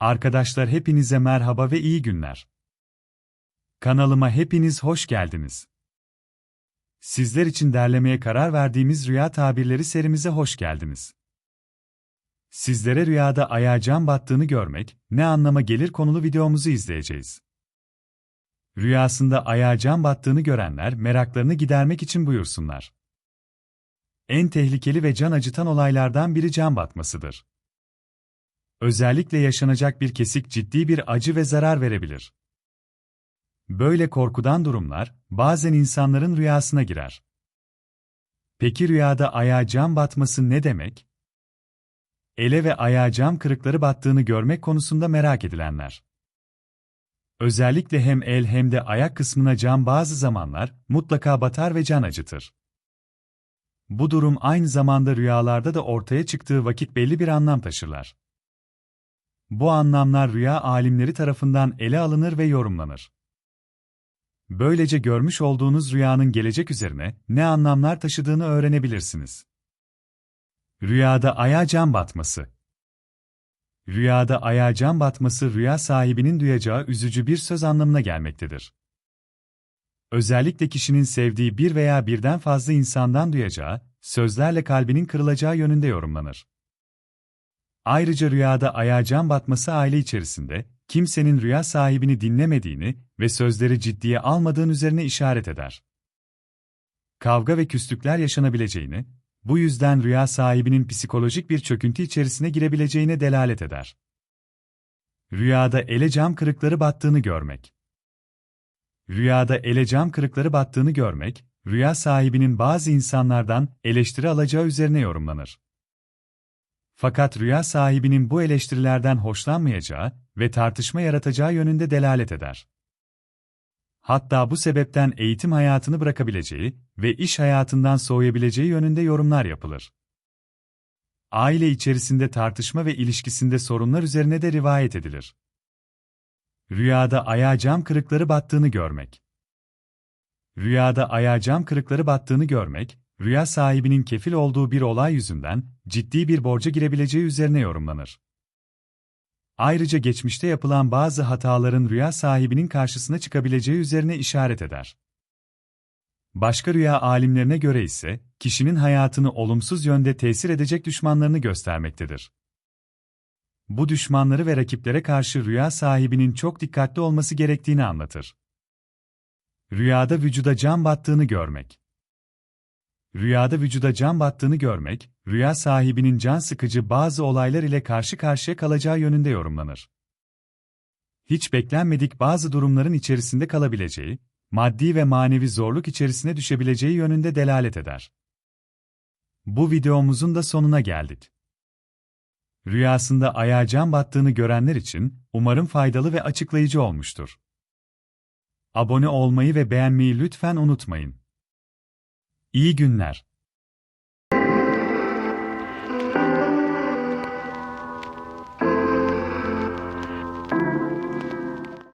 Arkadaşlar hepinize merhaba ve iyi günler. Kanalıma hepiniz hoş geldiniz. Sizler için derlemeye karar verdiğimiz rüya tabirleri serimize hoş geldiniz. Sizlere rüyada ayağa cam battığını görmek, ne anlama gelir konulu videomuzu izleyeceğiz. Rüyasında ayağa cam battığını görenler meraklarını gidermek için buyursunlar. En tehlikeli ve can acıtan olaylardan biri cam batmasıdır. Özellikle yaşanacak bir kesik ciddi bir acı ve zarar verebilir. Böyle korkudan durumlar, bazen insanların rüyasına girer. Peki rüyada ayağa cam batması ne demek? Ele ve ayağa cam kırıkları battığını görmek konusunda merak edilenler. Özellikle hem el hem de ayak kısmına cam bazı zamanlar mutlaka batar ve can acıtır. Bu durum aynı zamanda rüyalarda da ortaya çıktığı vakit belli bir anlam taşırlar. Bu anlamlar rüya alimleri tarafından ele alınır ve yorumlanır. Böylece görmüş olduğunuz rüyanın gelecek üzerine ne anlamlar taşıdığını öğrenebilirsiniz. Rüyada ayağa cam batması Rüyada ayağa cam batması rüya sahibinin duyacağı üzücü bir söz anlamına gelmektedir. Özellikle kişinin sevdiği bir veya birden fazla insandan duyacağı, sözlerle kalbinin kırılacağı yönünde yorumlanır. Ayrıca rüyada ayağa cam batması aile içerisinde, kimsenin rüya sahibini dinlemediğini ve sözleri ciddiye almadığın üzerine işaret eder. Kavga ve küslükler yaşanabileceğini, bu yüzden rüya sahibinin psikolojik bir çöküntü içerisine girebileceğine delalet eder. Rüyada ele cam kırıkları battığını görmek. Rüyada ele cam kırıkları battığını görmek, rüya sahibinin bazı insanlardan eleştiri alacağı üzerine yorumlanır. Fakat rüya sahibinin bu eleştirilerden hoşlanmayacağı ve tartışma yaratacağı yönünde delalet eder. Hatta bu sebepten eğitim hayatını bırakabileceği ve iş hayatından soğuyabileceği yönünde yorumlar yapılır. Aile içerisinde tartışma ve ilişkisinde sorunlar üzerine de rivayet edilir. Rüyada ayağa cam kırıkları battığını görmek. Rüyada ayağa cam kırıkları battığını görmek, rüya sahibinin kefil olduğu bir olay yüzünden ciddi bir borca girebileceği üzerine yorumlanır. Ayrıca geçmişte yapılan bazı hataların rüya sahibinin karşısına çıkabileceği üzerine işaret eder. Başka rüya alimlerine göre ise, kişinin hayatını olumsuz yönde tesir edecek düşmanlarını göstermektedir. Bu düşmanları ve rakiplere karşı rüya sahibinin çok dikkatli olması gerektiğini anlatır. Rüyada vücuda cam battığını görmek. Rüyada vücuda cam battığını görmek, rüya sahibinin can sıkıcı bazı olaylar ile karşı karşıya kalacağı yönünde yorumlanır. Hiç beklenmedik bazı durumların içerisinde kalabileceği, maddi ve manevi zorluk içerisine düşebileceği yönünde delalet eder. Bu videomuzun da sonuna geldik. Rüyasında ayağa cam battığını görenler için umarım faydalı ve açıklayıcı olmuştur. Abone olmayı ve beğenmeyi lütfen unutmayın. İyi günler.